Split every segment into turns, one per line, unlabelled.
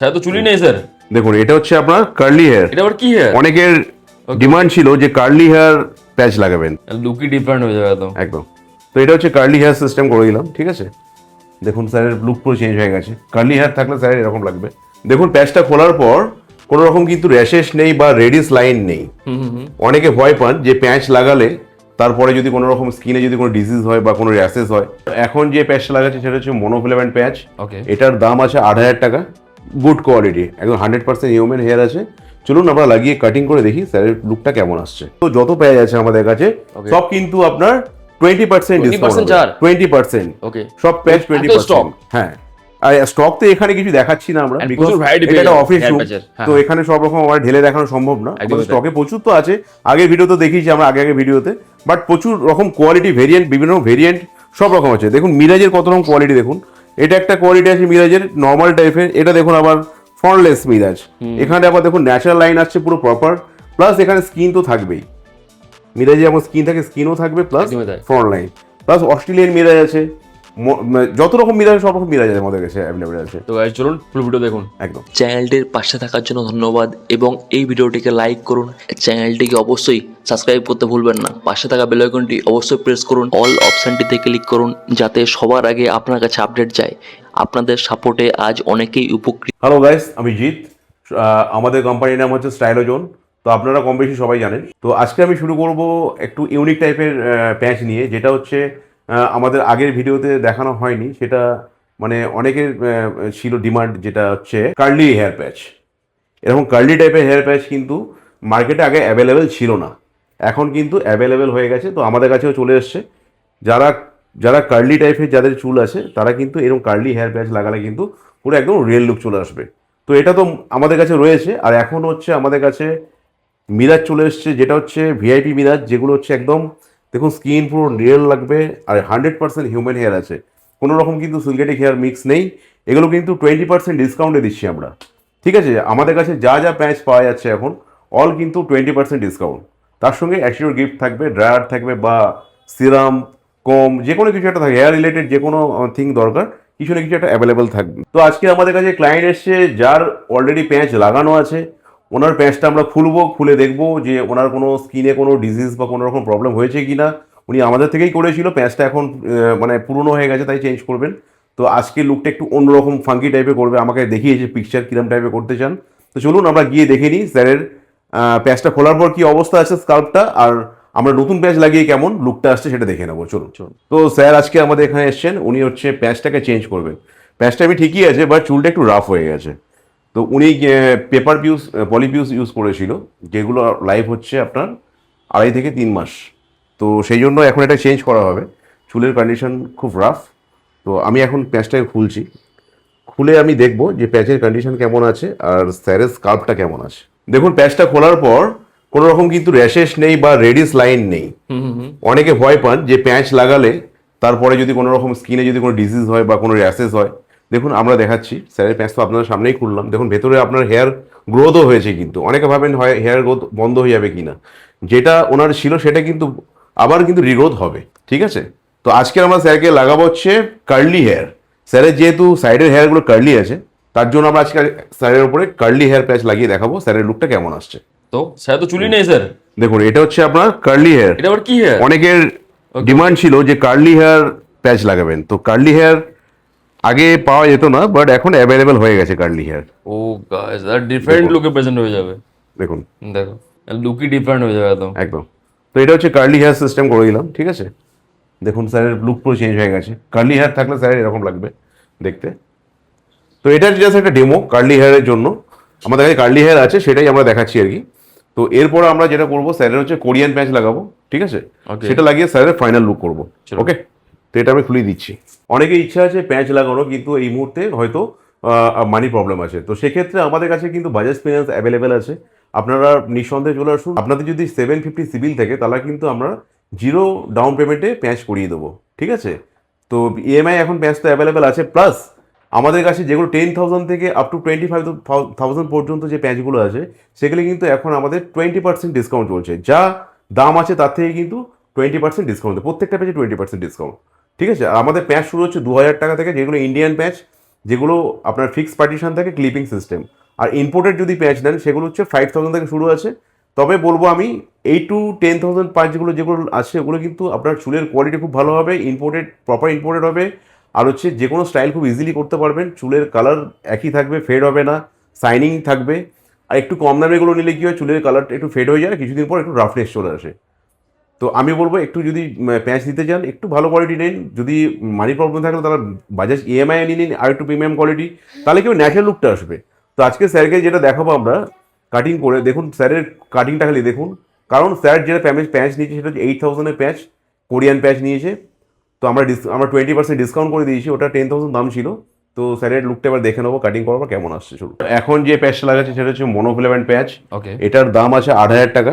তো চুলি নেই স্যার।
দেখুন এটা হচ্ছে আপনার কার্লি হেয়ার
এটা আবার কি হেয়ার
অনেকের ডিমান্ড ছিল যে কার্লি হেয়ার প্যাচ লাগাবেন।
লুকই ডিফারেন্ট হয়ে যাবে একদম
একদম। তো এটা হচ্ছে কার্লি হেয়ার সিস্টেম করে দিলাম ঠিক আছে? দেখুন স্যারের লুক পুরো চেঞ্জ হয়ে গেছে। কার্লি হেয়ার থাকলে স্যারের এরকম লাগবে। দেখুন প্যাচটা খোলার পর কোনো রকম কিন্তু র্যাশেস নেই বা রেডিস লাইন নেই।
হুম হুম হুম।
অনেকে ভয় পান যে প্যাচ লাগালে তারপরে যদি কোনো রকম স্কিনে যদি কোনো ডিজিজ হয় বা কোনো র্যাশেস হয়। এখন যে প্যাচটা লাগাচ্ছে সেটা হচ্ছে মনোফিলামেন্ট প্যাচ এটার দাম আছে আট হাজার টাকা। গুড কোয়ালিটি একদম হান্ড্রেড পার্সেন্ট হিউম্যান হেয়ার আছে। চলুন আমরা লাগিয়ে কাটিং করে দেখি স্যারের লুকটা কেমন আসছে। তো যত প্যাচ আছে আমাদের কাছে সব কিন্তু আপনার twenty percent
20%
twenty percent
okay
সব প্যাচ টোয়েন্টি পার্সেন্ট হ্যাঁ। আর স্টক তো এখানে কিছু দেখাচ্ছি না আমরা এটা
পেয়ে
অফিস রুম
এর, হ্যাঁ।
তো এখানে সব রকম আমার ঢেলে দেখানো সম্ভব না স্টকে প্রচুর তো আছে। আগের ভিডিওতে দেখিয়েছি আমরা আগে আগে ভিডিওতে বাট প্রচুর রকম কোয়ালিটি ভেরিয়েন্ট বিভিন্ন ভেরিয়েন্ট সব রকম আছে। দেখুন মিরাজের কত রকম কোয়ালিটি দেখুন। এটা একটা কোয়ালিটি আছে মিরাজের নর্মাল টাইপের এটা দেখুন আবার ফ্রন্টলেস মিরাজ। এখানে আবার দেখুন ন্যাচারাল লাইন আসছে পুরো প্রপার প্লাস এখানে স্কিন তো থাকবেই। মিরাজে যেমন স্কিন থাকে স্কিনও থাকবে plus front line plus Australian mirage আছে। যত রকম মিরাজ সব রকম মিরাজ আমাদের কাছে অ্যাভেলেবেল আছে।
তো guys, চলুন ফুল ভিডিও দেখুন।
একদম।
চ্যানেলটির পাশে থাকার জন্য ধন্যবাদ এবং এই ভিডিওটিকে লাইক করুন। চ্যানেলটিকে অবশ্যই সাবস্ক্রাইব করতে ভুলবেন না। পাশে থাকা বেল আইকনটি অবশ্যই প্রেস করুন। অল অপশনটিতে ক্লিক করুন যাতে সবার আগে আপনার কাছে আপডেট যায়। আপনাদের সাপোর্টে আজ অনেকেই উপকৃত।
হ্যালো গাইস আমি জিৎ। আমাদের কোম্পানির নাম হচ্ছে স্টাইলোজোন তো আপনারা কম বেশি সবাই জানেন। তো আজকে আমি শুরু করব একটু ইউনিক টাইপের প্যাচ নিয়ে যেটা হচ্ছে আমাদের আগের ভিডিওতে দেখানো হয়নি। সেটা মানে অনেকের ছিল ডিমান্ড যেটা হচ্ছে কার্লি হেয়ার প্যাচ এরকম কার্লি টাইপের হেয়ার প্যাচ কিন্তু মার্কেটে আগে অ্যাভেলেবেল ছিল না। এখন কিন্তু অ্যাভেলেবেল হয়ে গেছে। তো আমাদের কাছেও চলে এসছে। যারা যারা কার্লি টাইপের যাদের চুল আছে, তারা কিন্তু এরকম কার্লি হেয়ার প্যাচ লাগালে কিন্তু পুরো একদম রিয়েল লুক চলে আসবে। তো এটা তো আমাদের কাছে রয়েছে। আর এখন হচ্ছে আমাদের কাছে মিরাজ চলে এসছে, যেটা হচ্ছে ভিআইপি মিরাজ যেগুলো হচ্ছে একদম দেখুন স্কিন পুরো রিয়েল লাগবে আর হান্ড্রেড পার্সেন্ট হিউম্যান হেয়ার আছে। কোনো রকম কিন্তু সিলগেটিক হেয়ার মিক্স নেই। এগুলো কিন্তু টোয়েন্টি পার্সেন্ট ডিসকাউন্টে দিচ্ছি আমরা। ঠিক আছে? আমাদের কাছে যা যা প্যাচ পাওয়া যাচ্ছে এখন অল কিন্তু টোয়েন্টি পার্সেন্ট ডিসকাউন্ট তার সঙ্গে অ্যাকচুয়াল গিফট থাকবে ড্রায়ার থাকবে বা সিরাম কম যে কোনো কিছু একটা থাকে হেয়ার রিলেটেড যে কোনো থিং দরকার, কিছু না কিছু একটা অ্যাভেলেবেল থাকবে। তো আজকে আমাদের কাছে ক্লায়েন্ট এসছে, যার অলরেডি প্যাঁচ লাগানো আছে। ওনার প্যাঁচটা আমরা খুলবো খুলে দেখব যে ওনার কোনো স্কিনে কোনো ডিজিজ বা কোনো রকম প্রবলেম হয়েছে কি না উনি আমাদের থেকেই করেছিল প্যাঁচটা এখন মানে পুরনো হয়ে গেছে তাই চেঞ্জ করবেন। তো আজকে লুকটা একটু অন্যরকম ফাঙ্কি টাইপের করবে আমাকে দেখিয়েছে পিকচার কিরম টাইপের করতে চান। তো চলুন আমরা গিয়ে দেখে নিই স্যারের প্যাচটা খোলার পর কি অবস্থা আছে স্কাল্পটা আর আমরা নতুন প্যাচ লাগিয়ে কেমন লুকটা আসছে সেটা দেখে নেব। চলুন। চলুন। তো স্যার আজকে আমাদের এখানে এসছেন উনি হচ্ছে প্যাচটাকে চেঞ্জ করবেন। প্যাচটা আমি ঠিকই আছে বাট চুলটা একটু রাফ হয়ে গেছে। তো উনি পেপার পিউস পলিপিউস ইউজ করেছিল যেগুলো লাইফ হচ্ছে আপনার আড়াই থেকে তিন মাস। তো সেই জন্য এখন এটা চেঞ্জ করা হবে। চুলের কন্ডিশন খুব রাফ তো আমি এখন প্যাঁচটাকে খুলছি। খুলে আমি দেখব যে প্যাচের কন্ডিশন কেমন আছে আর স্যারের স্কাল্পটা কেমন আছে। দেখুন প্যাচটা খোলার পর কোনো রকম কিন্তু র্যাশেস নেই বা রেডিস লাইন নেই। অনেকে ভয় পান যে প্যাঁচ লাগালে তারপরে যদি কোনো রকম স্কিনে যদি কোনো ডিজিজ হয় বা কোনো র্যাশেস হয় দেখুন আমরা দেখাচ্ছি। স্যারের প্যাঁচ তো আপনাদের সামনেই খুললাম। দেখুন ভেতরে আপনার হেয়ার গ্রোথও হয়েছে কিন্তু। অনেকে ভাবেন হয় হেয়ার গ্রোথ বন্ধ হয়ে যাবে কিনা। যেটা ওনার ছিল সেটা কিন্তু আবার কিন্তু রিগ্রোথ হবে। ঠিক আছে? তো আজকে আমরা স্যারকে লাগাবো হচ্ছে কার্লি হেয়ার স্যারের যেহেতু সাইডের হেয়ারগুলো কার্লি আছে তার জন্য আমরা আজকে স্যারের উপরে কার্লি হেয়ার প্যাচ লাগিয়ে দেখাবো। স্যারের লুকটা কেমন আসছে?
তো স্যার তো চুলি নেই স্যার।
দেখুন এটা হচ্ছে আপনার কার্লি হেয়ার
এটা আবার কি হেয়ার
অনেকের ডিমান্ড ছিল যে কার্লি হেয়ার প্যাচ লাগাবেন। তো কার্লি হেয়ার আগে পাওয়া যেত না বাট এখন অ্যাভেলেবেল হয়ে গেছে কার্লি হেয়ার
ও গাইস আর ডিফারেন্ট লুকে প্রেজেন্ট হয়ে যাবে।
দেখুন।
দেখো লুকই ডিফারেন্ট হয়ে যাবে একদম।
একদম। তো এটা হচ্ছে কার্লি হেয়ার সিস্টেম করে দিলাম ঠিক আছে? দেখুন স্যারের লুক পুরো চেঞ্জ হয়ে গেছে। কার্লি হেয়ার থাকলে স্যারের এরকম লাগবে দেখতে। তো এটা জাস্ট একটা ডেমো কার্লি হেয়ারের জন্য। আমাদের কাছে কার্লি হেয়ার আছে সেটাই আমরা দেখাচ্ছি আর কি। তো এরপর আমরা যেটা করব স্যারের হচ্ছে কোরিয়ান প্যাচ লাগাবো ঠিক আছে? সেটা লাগিয়ে স্যারের ফাইনাল লুক করব। ওকে এটা আমি খুলে দিচ্ছি। অনেকে ইচ্ছা আছে প্যাঁচ লাগানো কিন্তু এই মুহূর্তে হয়তো মানি প্রবলেম আছে। তো সেক্ষেত্রে আমাদের কাছে কিন্তু বাজাজ ফিনান্স অ্যাভেলেবেল আছে। আপনারা নিঃসন্দেহে চলে আসুন। আপনাদের যদি সেভেন ফিফটি সিভিল থাকে, তাহলে কিন্তু আমরা জিরো ডাউন পেমেন্টে প্যাঁচ করিয়ে দেবো। ঠিক আছে? তো ইএমআই এখন প্যাঁচ তো অ্যাভেলেবেল আছে। প্লাস আমাদের কাছে যেগুলো টেন থাউজেন্ড থেকে up to twenty five thousand পর্যন্ত যে প্যাঁচগুলো আছে, সেগুলি কিন্তু এখন আমাদের টোয়েন্টি পার্সেন্ট ডিসকাউন্ট চলছে। যা দাম আছে তার থেকে কিন্তু টোয়েন্টি পার্সেন্ট ডিসকাউন্ট প্রত্যেকটা প্যাচে টোয়েন্টি পার্সেন্ট ডিসকাউন্ট ঠিক আছে? আর আমাদের প্যাচ শুরু হচ্ছে দু হাজার টাকা থেকে, যেগুলো ইন্ডিয়ান প্যাচ যেগুলো আপনার ফিক্সড পার্টিশন থাকে ক্লিপিং সিস্টেম আর ইম্পোর্টেড যদি প্যাচ নেন সেগুলো হচ্ছে ফাইভ থাউজেন্ড থেকে শুরু আছে। তবে বলব আমি এইট টু টেন থাউজেন্ড পাঁচগুলো যেগুলো আছে, ওগুলো কিন্তু আপনার চুলের কোয়ালিটি খুব ভালো হবে ইম্পোর্টেড প্রপার ইম্পোর্টেড হবে। আর হচ্ছে যে কোনো স্টাইল খুব ইজিলি করতে পারবেন, চুলের কালার একই থাকবে ফেড হবে না সাইনিং থাকবে। আর একটু কম দামেগুলো নিলে কী হয়, চুলের কালারটা একটু ফেড হয়ে যায়, কিছুদিন পর একটু রাফনেস চলে আসে। তো আমি বলব একটু যদি প্যাঁচ নিতে চান একটু ভালো কোয়ালিটি নিন। যদি মানি প্রবলেম থাকে তাহলে বাজাজ ইএমআই নিয়ে নিন আর একটু প্রিমিয়াম কোয়ালিটি তাহলে কেউ ন্যাচারাল লুকটা আসবে। তো আজকে স্যারকে যেটা দেখাবো আমরা কাটিং করে দেখুন স্যারের কাটিংটা খালি দেখুন। কারণ স্যার যেটা প্যামেজ প্যাঁচ নিয়েছে সেটা হচ্ছে এইট থাউজেন্ডের প্যাঁচ কোরিয়ান প্যাঁচ নিয়েছে। তো আমরা ডিস আমরা টোয়েন্টি পার্সেন্ট ডিসকাউন্ট করে দিয়েছি ওটা টেন থাউজেন্ড দাম ছিল। তো স্যারের লুকটা এবার দেখে নেব কাটিং করার পর কেমন আসছে চলুন। এখন যে প্যাচটা লাগাচ্ছে সেটা হচ্ছে মনোফিলামেন্ট প্যাচ
ওকে
এটার দাম আছে আট হাজার টাকা।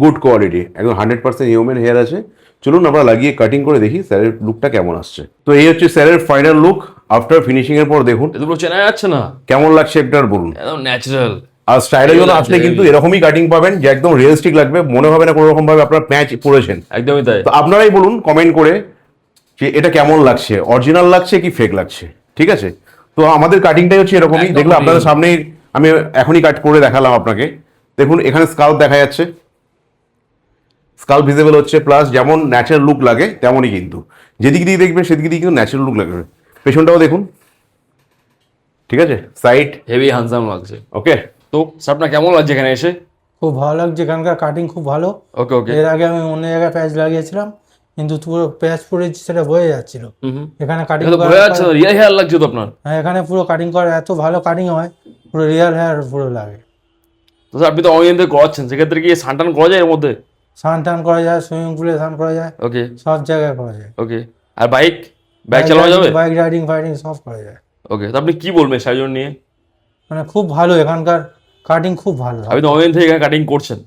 গুড কোয়ালিটি একদম হান্ড্রেড পার্সেন্ট হিউম্যান হেয়ার আছে। চলুন আমরা লাগিয়ে কাটিং করে দেখি স্যারের লুকটা কেমন আসছে। তো এই হচ্ছে স্যারের ফাইনাল লুক আফটার ফিনিশিং এর পর দেখুন।
এগুলো চেনা যাচ্ছে না।
কেমন লাগছে একটার বলুন।
একদম ন্যাচারাল
আর স্টাইলের জন্য
লাগছে,
কিন্তু এরকমই কাটিং পাবেন যে একদম রিয়েলিস্টিক লাগবে মনে হবে না কোনো রকম ভাবে আপনার প্যাচ পড়েছেন।
একদমই তাই।
তো আপনারাই বলুন কমেন্ট করে যে এটা কেমন লাগছে অরিজিনাল লাগছে কি ফেক লাগছে ঠিক আছে? তো আমাদের কাটিংটাই হচ্ছে এরকমই দেখলাম আপনাদের। সামনেই আমি এখনই কাট করে দেখালাম আপনাকে। দেখুন এখানে স্কাল্প দেখা যাচ্ছে। স্কাল্প ভিজিবল হচ্ছে প্লাস যেমন ন্যাচারাল লুক লাগে তেমনই কিন্তু। যেদিক দিয়ে দেখবেন সেদিক দিয়ে কিন্তু ন্যাচারাল লুক লাগবে। পেছনটাও দেখুন। ঠিক আছে? সাইড
হেভি হ্যান্ডসাম লাগছে।
ওকে
তো আপনার কেমন লাগছে এখানে এসে?
খুব ভালো লাগছে এখানকার কাটিং খুব ভালো।
ওকে ওকে
এর আগে আমি অন্য জায়গায় প্যাচ লাগিয়েছিলাম কিন্তু পুরো প্যাচ পড়েছি সেটা বয়ে যাচ্ছিল। এখানে কাটিং
তো যাচ্ছে রিয়াল হেয়ার লাগছে তো আপনার।
হ্যাঁ এখানে পুরো কাটিং করা এত ভালো কাটিং হয় পুরো রিয়াল হেয়ার পুরো লাগে।
তো স্যার আপনি তো থেকে করাচ্ছেন সেক্ষেত্রে কি সানটান করা যায় এর মধ্যে?
স্নান টান করা যায় সুইমিং পুলে স্নান করা যায়
ওকে
সব জায়গায় করা যায়।
ওকে আর বাইক বাইক চালানো যাবে?
বাইক রাইডিং ফাইডিং সব করা যায়।
ওকে তো আপনি কি বলবেন সাইজন নিয়ে?
মানে খুব ভালো এখানকার কাটিং খুব ভালো।
আপনি তো অনলাইন থেকে কাটিং করছেন।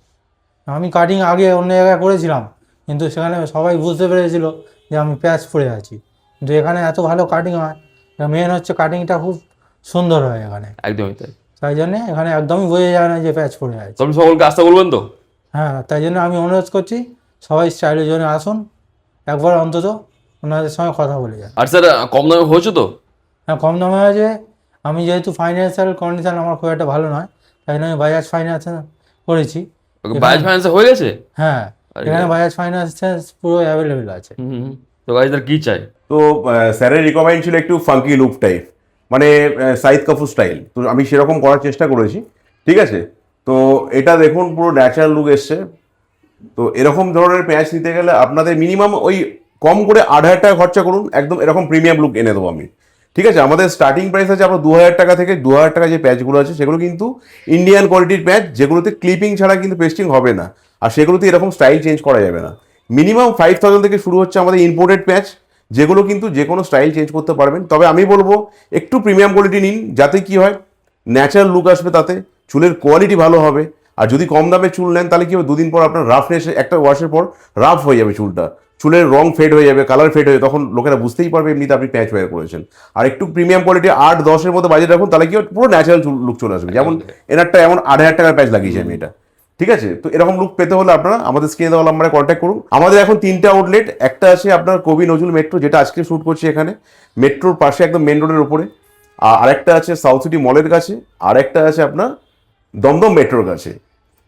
আমি কাটিং আগে অন্য জায়গায় করেছিলাম কিন্তু সেখানে সবাই বুঝতে পেরেছিল যে আমি প্যাচ পড়ে আছি। কিন্তু এখানে এত ভালো কাটিং হয় মেন হচ্ছে কাটিংটা খুব সুন্দর হয় এখানে।
একদমই তাই।
তাই জন্যে এখানে একদমই বোঝা যায় না যে প্যাচ পড়ে আছে।
আপনি সকলকে আসতে বলবেন তো?
হ্যাঁ তাই জন্য আমি অনুরোধ করছি সবাই স্টাইলের জন্য আসুন একবার অন্তত ওনাদের সঙ্গে কথা বলে যান।
আর স্যার কম দামে হয়েছে তো?
হ্যাঁ কম দামে হয়েছে আমি যেহেতু ফাইন্যান্সিয়াল কন্ডিশন আমার খুব একটা ভালো নয় তাই জন্য আমি বাজাজ ফাইন্যান্স করেছি।
বাজাজ ফাইন্যান্সে হয়ে গেছে?
হ্যাঁ
আরে
এখানে বাজাজ ফাইন্যান্স পুরো অ্যাভেলেবেল আছে।
তো গাইজ স্যার কি চাই?
তো স্যারের রিকমেন্ড ছিল একটু ফাঙ্কি লুক টাইপ মানে সাইদ কাপুর স্টাইল তো আমি সেরকম করার চেষ্টা করেছি ঠিক আছে? তো এটা দেখুন, পুরো ন্যাচারাল লুক এসছে। তো এরকম ধরনের প্যাচ নিতে গেলে আপনাদের মিনিমাম ওই কম করে আট হাজার টাকা খরচা করুন, একদম এরকম প্রিমিয়াম লুক এনে দেবো আমি। ঠিক আছে, আমাদের স্টার্টিং প্রাইস আছে আপনার দু হাজার টাকা থেকে দু হাজার টাকা যে প্যাচগুলো আছে, সেগুলো কিন্তু ইন্ডিয়ান কোয়ালিটির প্যাচ যেগুলোতে ক্লিপিং ছাড়া কিন্তু পেস্টিং হবে না। আর সেগুলোতে এরকম স্টাইল চেঞ্জ করা যাবে না। মিনিমাম ফাইভ থাউজেন্ড থেকে শুরু হচ্ছে আমাদের ইম্পোর্টেড প্যাচ যেগুলো কিন্তু যে কোনো স্টাইল চেঞ্জ করতে পারবেন। তবে আমি বলব, একটু প্রিমিয়াম কোয়ালিটি নিন, যাতে কি হয় ন্যাচারাল লুক আসবে তাতে, চুলের কোয়ালিটি ভালো হবে। আর যদি কম দামে চুল নেন তাহলে কি হবে? দুদিন পর আপনার রাফনেস একটা ওয়াশের পর রাফ হয়ে যাবে চুলটা। চুলের রং ফেড হয়ে যাবে কালার ফেড হয়ে যাবে তখন লোকেরা বুঝতেই পারবে এমনিতে আপনি প্যাচ ওয়ার করেছেন। আর একটু প্রিমিয়াম কোয়ালিটি আট দশের মধ্যে বাজেট রাখুন তাহলে কি পুরো ন্যাচারাল চুল লুক চলে আসবে। যেমন এনারটা এমন আট হাজার টাকার প্যাচ লাগিয়েছি আমি এটা। ঠিক আছে? তো এরকম লুক পেতে হলে আপনারা আমাদের স্ক্রিনে দেওয়া নাম্বারে কন্ট্যাক্ট করুন। আমাদের এখন তিনটা আউটলেট একটা আছে আপনার কবি নজরুল মেট্রো যেটা আজকে শ্যুট করছি এখানে। মেট্রোর পাশে একদম মেন রোডের উপরে। আর আরেকটা আছে সাউথ সিটি মলের কাছে। আর একটা আছে আপনার দমদম মেট্রোর কাছে।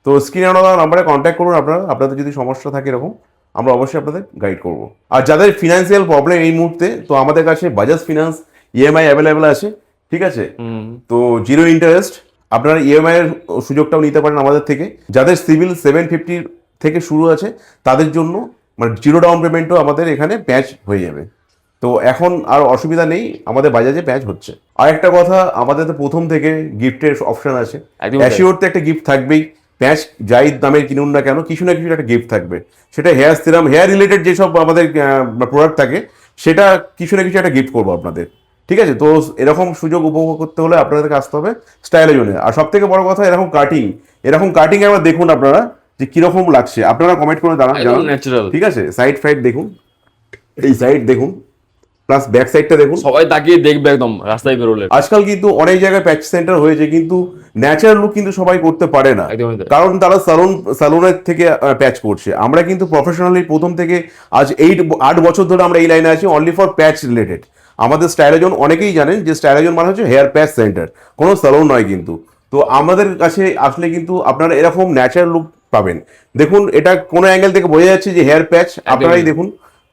তো স্ক্রিনে দেওয়া নাম্বারে কন্ট্যাক্ট করুন আপনারা। আপনাদের যদি সমস্যা থাকে এরকম আমরা অবশ্যই আপনাদের গাইড করব। আর যাদের ফিনান্সিয়াল প্রবলেম এই মুহূর্তে তো আমাদের কাছে বাজাজ ফিনান্স ইএমআই অ্যাভেলেবেল আছে ঠিক আছে? তো জিরো ইন্টারেস্ট আপনারা ইএমআই এর সুযোগটাও নিতে পারেন আমাদের থেকে। যাদের সিভিল সেভেন ফিফটি থেকে শুরু আছে তাদের জন্য মানে জিরো ডাউন পেমেন্টও আমাদের এখানে প্যাচ হয়ে যাবে। তো এখন আর অসুবিধা নেই আমাদের বাজাজে প্যাচ হচ্ছে। আর একটা কথা আমাদের তো প্রথম থেকে গিফটের অপশন আছে। অ্যাসিওরতে একটা গিফট থাকবেই। প্যাচ যাই দামের কিনুন না কেন কিছু না কিছু একটা গিফট থাকবে। সেটা হেয়ার সিরাম হেয়ার রিলেটেড যেসব আমাদের প্রোডাক্ট থাকে সেটা কিছু না কিছু একটা গিফট করব আপনাদের। ঠিক আছে? তো এরকম সুযোগ উপভোগ করতে হলে আপনাদেরকে আসতে হবে স্টাইলের জন্য। আর সব থেকে বড় কথা এরকম কাটিং এরকম কাটিং একবার দেখুন আপনারা যে কীরকম লাগছে। আপনারা কমেন্ট করে
দাঁড়ান
ঠিক আছে? সাইড ফাইড দেখুন। এই সাইড দেখুন। প্লাস ব্যাক সাইডটা দেখুন।
সবাই তাকিয়ে দেখবে একদম রাস্তায় বেরোলে।
আজকাল কিন্তু অনেক জায়গায় প্যাচ সেন্টার হয়েছে কিন্তু ন্যাচারাল লুক কিন্তু সবাই করতে পারে না। কারণ তারা সালুন সালুনের থেকে প্যাচ করছে। আমরা কিন্তু প্রফেশনালি প্রথম থেকে আজ এইট আট বছর ধরে আমরা এই লাইনে আছি অনলি ফর প্যাচ রিলেটেড আমাদের স্টাইলোজন অনেকেই জানেন যে স্টাইলোজন মানে হচ্ছে হেয়ার প্যাচ সেন্টার কোনো স্যালন নয় কিন্তু। তো আমাদের কাছে আসলে কিন্তু আপনারা এরকম ন্যাচারাল লুক পাবেন। দেখুন এটা কোনো অ্যাঙ্গেল থেকে বোঝা যাচ্ছে যে হেয়ার প্যাচ আপনারাই দেখুন।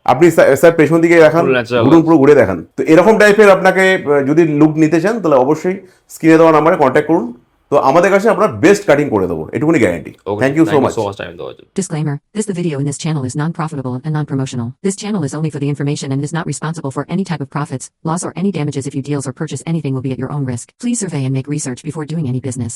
আপনি স্যার পেছন দিকে দেখান ঘুরুন পুরো ঘুরে দেখান তো এরকম টাইপের আপনাকে যদি লুক নিতে চান তাহলে অবশ্যই স্ক্রিনে দেওয়া নাম্বারে কন্ট্যাক্ট করুন তো আমাদের কাছে আমরা বেস্ট কাটিং করে দেবো এটুকুনি guarantee thank you so much
so much time দেওয়ার জন্য
Disclaimer This the video in this channel is non-profitable and non-promotional. This channel is only for the information and is not responsible for any type of profits, loss or any damages if you deals or purchase anything will be at your own risk. Please survey and make research before doing any business.